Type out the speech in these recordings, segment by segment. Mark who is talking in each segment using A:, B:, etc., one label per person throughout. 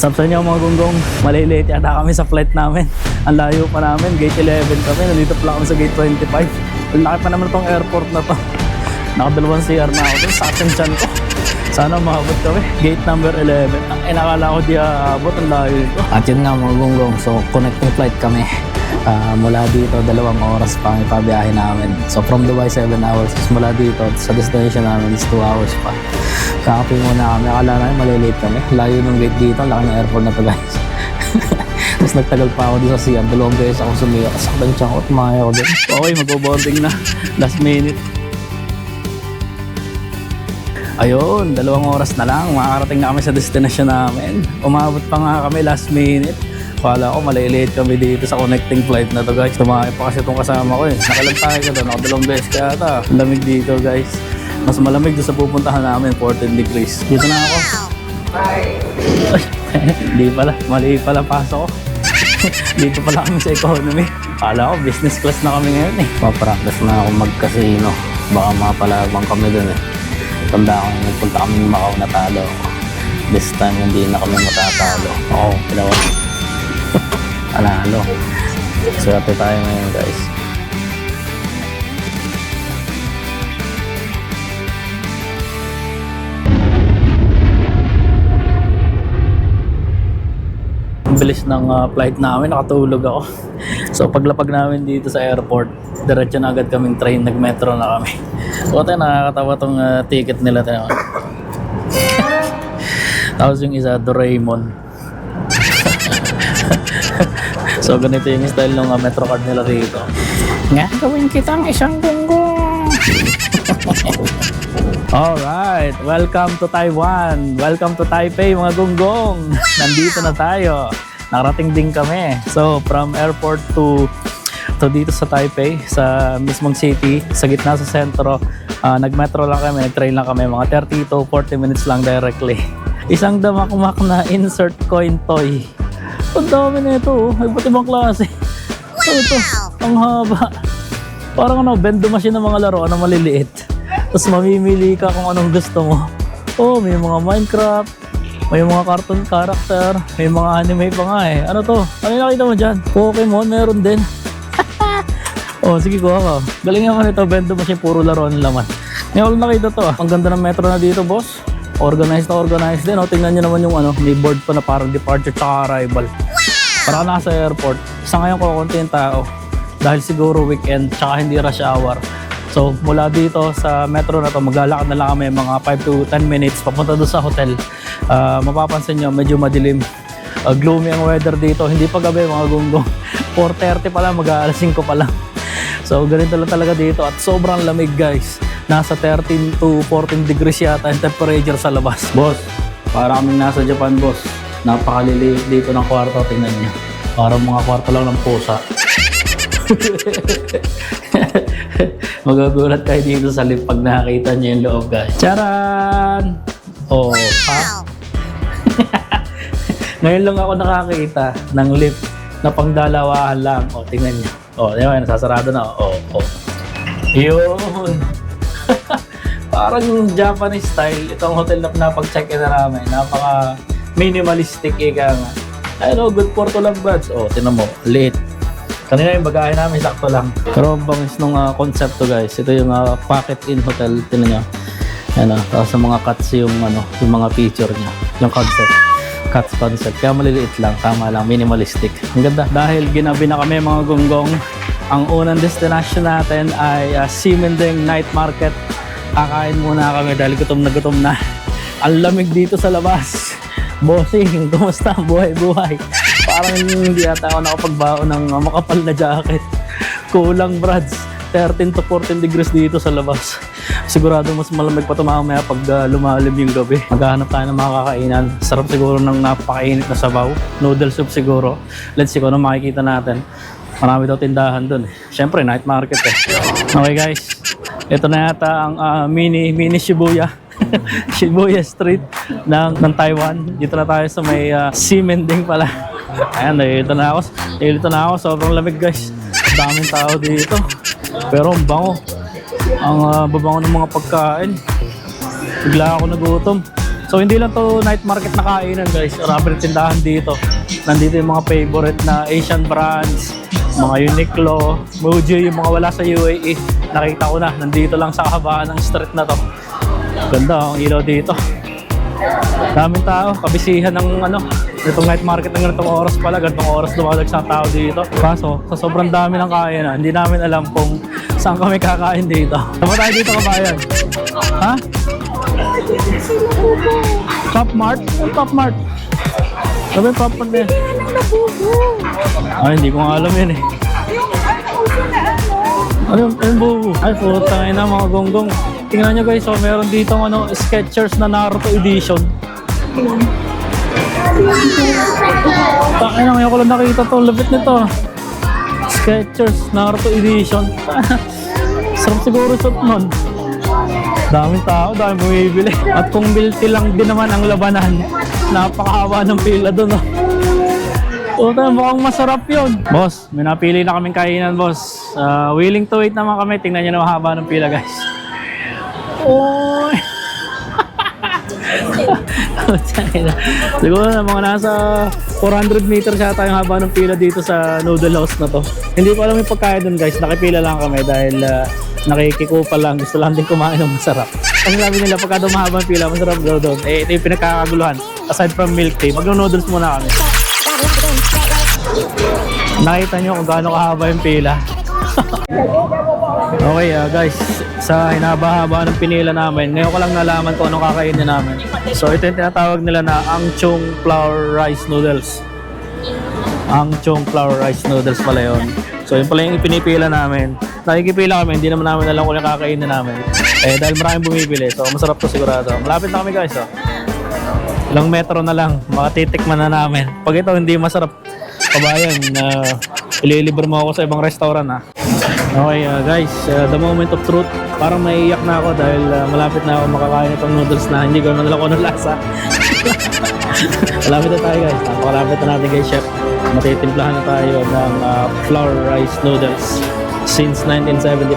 A: What's sa inyo mga gunggong? Malilate yata kami sa flight namin. Ang layo pa namin, gate 11 kami. Nandito pala kami sa gate 25. Ang laki pa naman itong airport na to. Nakadalawang CR na ako dun sa ating chan ko. Sana maabot kami. Gate number 11. Ang inakala ko di aabot ang layo ito.
B: At yun nga mga gunggong, so connecting flight kami. Ah, mula dito, dalawang oras pa ang ipabiyahe namin. So from Dubai, 7 hours. Tapos mula dito, sa destination namin is 2 hours pa. Kakapi muna kami. Akala namin malilate kami. Layo ng gate dito. Laki ng airport na to guys. Tapos nagtagal pa ako dito sa CR. Dalawang beses ako sumiyak. Saktan siya ako at maya ko din.
A: Okay, mag-boarding na. Last minute. Ayun, dalawang oras na lang. Makakarating na kami sa destination namin. Umabot pa nga kami last minute. Kala ko malilate kami dito sa connecting flight na to guys. Tumakay pa kasi itong kasama ko eh. Nakalagtay ko doon. Nakadalawang beses kaya ata. Lamig dito guys. Mas malamig doon sa pupuntahan namin, 14 degrees. Dito na ako. Ay, Hindi pala. Mali pala pasok ko. dito pala kami sa economy. Kala ko business class na kami ngayon eh.
B: Papractice na ako mag-casino. Baka mapalabang kami dun eh. Tanda ko, nagpunta kami Macau natalo ako. This time, hindi na kami matatalo. Oo, dalawa. Analo. Swerte tayo ngayon, guys.
A: Bilis ng ah, flight namin, nakatulog ako. So paglapag namin dito sa airport, diretso na agad kaming train, nag-metro na kami. O tayo, nakakatawa tong ah, ticket nila tayo. Tapos yung isa, Doraemon. So ganito yung style ng ah, metro card nila rito. Nga, gawin kitang isang gunggong. Alright, welcome to Taiwan. Welcome to Taipei mga gunggong. Nandito na tayo. Nakarating din kami. So, from airport to to dito sa Taipei, sa mismong city, sa gitna sa sentro. Ah, nag-metro lang kami, nag-train lang kami. Mga 30 to 40 minutes lang directly. Isang damakmak na insert coin toy. Ang dami na ito. oh. Iba't ibang klase. Ano ito? Ang haba. Parang ano, bendo machine ng mga laro na maliliit. Tapos mamimili ka kung anong gusto mo. Oh, may mga Minecraft, may mga cartoon character, may mga anime pa nga eh. Ano to? Ano yung nakita mo dyan? Pokemon, meron din. oh, sige, kuha ka. Galing naman ito, bendo machine, puro laro ang laman. Ngayon ko nakita to ah. Ang ganda ng metro na dito, boss. Organized na organized din. Oh, tingnan nyo naman yung ano, may board pa na parang departure tsaka arrival. Para nasa airport. Sa ngayon ko konti yung tao. Dahil siguro weekend tsaka hindi rush hour. So mula dito sa metro na to, maglalakad na lang kami mga 5 to 10 minutes papunta doon sa hotel. Ah, mapapansin nyo, medyo madilim. Ah, gloomy ang weather dito. Hindi pa gabi mga gunggong. 4.30 pa lang, mag-aalas 5 pa lang. So ganito lang talaga dito at sobrang lamig guys. Nasa 13 to 14 degrees yata ang temperature sa labas. Boss, para nasa Japan boss. Napakaliliit dito ng kwarto, tingnan niyo. Parang mga kwarto lang ng pusa. Magagulat kayo dito sa lift pag nakakita niyo yung loob guys. Charan! Oh, ha? Ngayon lang ako nakakita ng lift na pangdalawahan lang. O, tingnan niyo. O, di ba, nasasarado na. O, o. Yun. Parang Japanese style. Itong hotel na pinapag-check-in na namin. Napaka minimalistic ika nga. Ayun o, good for to lang buds. O, tinan mo, late. Kanina yung bagahe namin, sakto lang. Pero ang bangis nung ah, concept to guys. Ito yung ah, pocket in hotel. Tinan nyo. Yan ah. Tapos sa mga cuts yung, ano, yung mga feature niya. Yung concept. Cuts concept. Kaya maliliit lang. Tama lang. Minimalistic. Ang ganda. Dahil ginabi na kami mga gunggong. Ang unang destination natin ay uh, Simending Night Market. Kakain muna kami dahil gutom na gutom na. Ang lamig dito sa labas. Bossing, kumusta buhay-buhay? Parang hindi ata ako nakapagbaon ng makapal na jacket. Kulang, brads. 13 to 14 degrees dito sa labas. Sigurado mas malamig pa ito mamaya pag uh, lumalim yung gabi. Maghahanap tayo ng mga kakainan. Sarap siguro ng napakainit na sabaw. Noodle soup siguro. Let's see kung ano makikita natin. Marami daw tindahan dun. eh. Siyempre, night market eh. Okay guys, ito na yata ang ah, mini mini Shibuya. Shibuya Street ng, ng Taiwan. Dito na tayo sa may uh, Simending pala. Ayan, dito na ako. Dito na ako. Sobrang lamig guys. Daming tao dito. Pero ang bango. Ang ah, babango ng mga pagkain. Bigla ako nagutom. So hindi lang to night market na kainan guys. Marami tindahan dito. Nandito yung mga favorite na Asian brands, mga Uniqlo, Muji, yung mga wala sa UAE. Nakita ko na, nandito lang sa kahabaan ng street na to. Ganda ang ilaw dito. Daming tao, kabisihan ng ano, itong night market ng ganitong oras pala, ganitong oras dumadagsa ang tao dito. Kaso, sa sobrang dami ng kainan, hindi namin alam kung saan kami kakain dito. Ba tayo dito kabayan? Ha? Top Mart? Ang Top Mart? Sabi yung Top Mart na yan. Ay, hindi ko nga alam yun eh. Ano yung, bubu? Ay, puta na mga gonggong. Tingnan nyo guys, so meron dito ano, Skechers na Naruto Edition. Takin na, ngayon ko lang nakita to. Lapit nito. Skechers Naruto Edition. Sarap siguro shot nun. Daming tao, daming bumibili. At kung bilti lang din naman ang labanan, napakahaba ng pila doon. Oh. Puta, mukhang masarap yun. Boss, may napili na kaming kainan, boss. Ah, willing to wait naman kami. Tingnan nyo na mahaba ng pila, guys. Oy! Siguro na mga nasa 400 meters yata yung haba ng pila dito sa noodle house na to. Hindi ko alam yung pagkain dun guys, nakipila lang kami dahil uh, nakikikupa lang, gusto lang din kumain ng masarap. Kasi sabi nila pagka daw mahaba ang pila, masarap daw doon. Eh, ito yung pinagkakaguluhan. Aside from milk tea, mag-noodles muna kami. Nakita nyo kung gaano kahaba yung pila. okay ah, guys, sa hinaba-haba ng pinila namin, ngayon ko lang nalaman kung anong kakainin namin. So ito yung tinatawag nila na Angchong Flour Rice Noodles. Angchong Flour Rice Noodles pala yun. So yun pala yung pinipila namin. Nakikipila kami, hindi naman namin alam kung ano kakainin namin. Eh dahil maraming bumibili, so masarap to sigurado. Malapit na kami guys, oh. Ilang metro na lang, makatitikman na namin. Pag ito hindi masarap, kabayan, na ililibre mo ako sa ibang restaurant ha. Okay uh, guys, uh, the moment of truth, parang maiiyak na ako dahil uh, malapit na ako makakain itong noodles na hindi ko naman alam kung anong lasa. malapit na tayo guys, napakalapit na natin kay chef. Matitimplahan na tayo ng uh, flour rice noodles since 1975.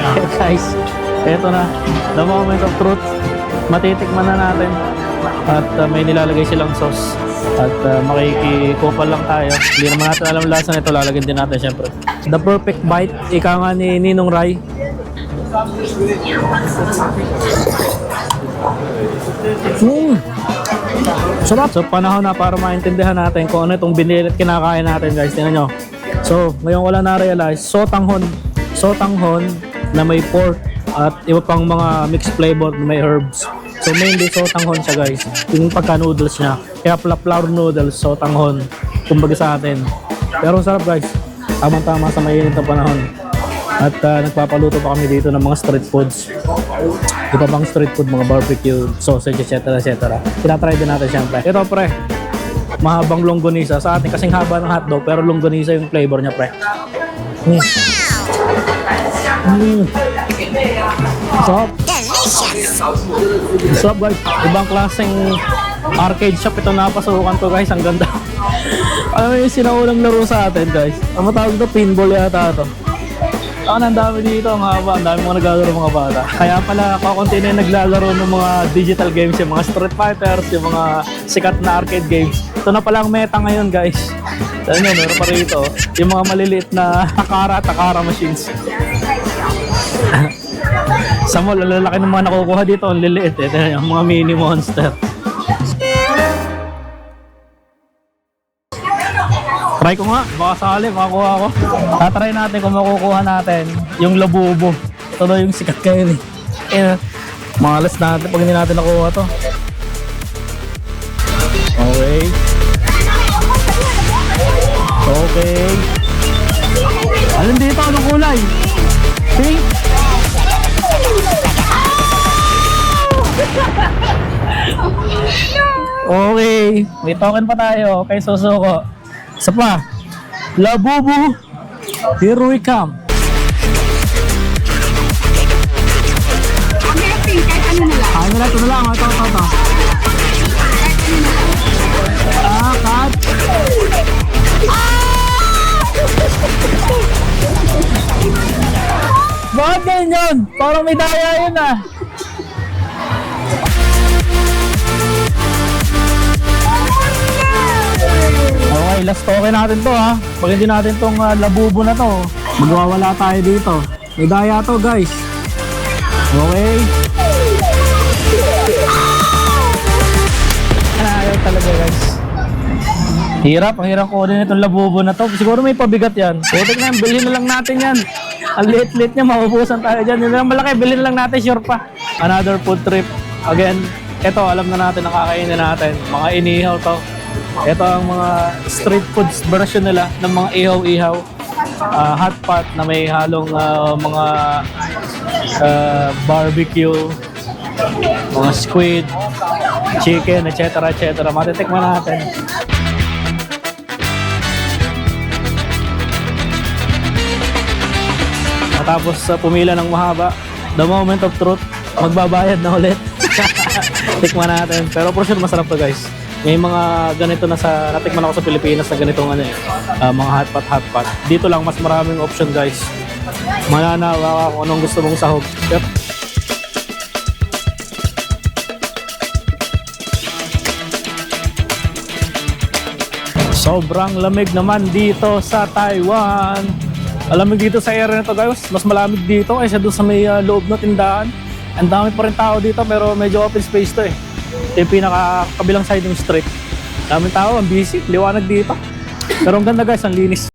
A: guys, eto na, the moment of truth, matitikman na natin at uh, may nilalagay silang sauce at uh, makikikupal lang tayo. Hindi naman natin alam lasa nito. Lalagyan din natin syempre. The perfect bite. Ika nga ni Ninong Rai. Mm. sarap. So panahon na para maintindihan natin kung ano itong binilit kinakain natin guys. Tingnan nyo. So ngayon ko lang na-realize sotanghon. Sotanghon na may pork at iba pang mga mixed flavor na may herbs So mainly sotanghon siya guys. Yung pagka noodles niya. Kaya flour noodles, sotanghon. Kumbaga sa atin. Pero ang sarap guys. Tamang-tama sa mainit na panahon. At uh, nagpapaluto pa kami dito ng mga street foods. Iba pang street food, mga barbecue, sausage, etc. etc. Tinatry din natin syempre. Ito pre, mahabang longganisa. Sa atin kasing haba ng hotdog, pero longganisa yung flavor niya pre. Mm. Mm. Sarap. What's up guys? Ibang klaseng arcade shop ito napasukan ko guys. Ang ganda. Mo yung sinaunang laro sa atin guys. Ang matawag ito pinball yata ito. Ang ang dami dito, ang haba, ang dami mga naglalaro mga bata. Kaya pala, kakunti na yung naglalaro ng mga digital games, yung mga Street Fighters, yung mga sikat na arcade games. Ito na pala ang meta ngayon guys. Nyo, meron pa rito, yung mga maliliit na Takara, Takara machines. Sa mall, lalaki ng mga nakukuha dito, ang liliit eh. Tignan Yung mga mini monster. Try ko nga, baka sakali, makakuha ko. Tatry natin kung makukuha natin yung labubo. Ito daw yung sikat kayo eh. Eh, malas natin pag hindi natin nakuha to. Okay. Okay. Alin dito? Anong kulay? Okay. May token pa tayo. Okay, susuko. Isa pa. Labubu. Here we come. Ano na, ito na lang. Ito, ito, ito. Ah, cut. Bakit ganyan? Parang may daya yun ah. Okay, last token natin to ha. Pag hindi natin tong uh, labubo na to, magwawala tayo dito. May daya to guys. Okay. Ayaw talaga guys. Hirap, ang hirap kunin itong labubo na to. Siguro may pabigat yan. Putik na bilhin na lang natin yan. Ang liit-liit niya, maubusan tayo dyan. Yung malaki, bilhin na lang natin, sure pa. Another food trip. Again, ito, alam na natin ang kakainin natin. Mga inihaw to. Ito ang mga street foods version nila ng mga ihaw-ihaw. Ah, hot pot na may halong ah, mga ah, barbecue, mga squid, chicken, etc. etc. Matitikman natin. Matapos sa pumila ng mahaba, the moment of truth, magbabayad na ulit. Tikman natin. Pero for sure masarap to guys. May mga ganito na sa, natikman ako sa Pilipinas na ganitong ano eh, ah, mga hot pot, hot pot. Dito lang mas maraming option guys. Mananawa kung anong gusto mong sahog. Yep. Sobrang lamig naman dito sa Taiwan. Alamig dito sa area na to guys. Mas malamig dito kaysa doon sa may ah, loob na tindahan. Ang dami pa rin tao dito pero medyo open space to eh. Yung pinaka kabilang side ng street. Daming tao, ang busy, liwanag dito. Pero ang ganda guys, ang linis.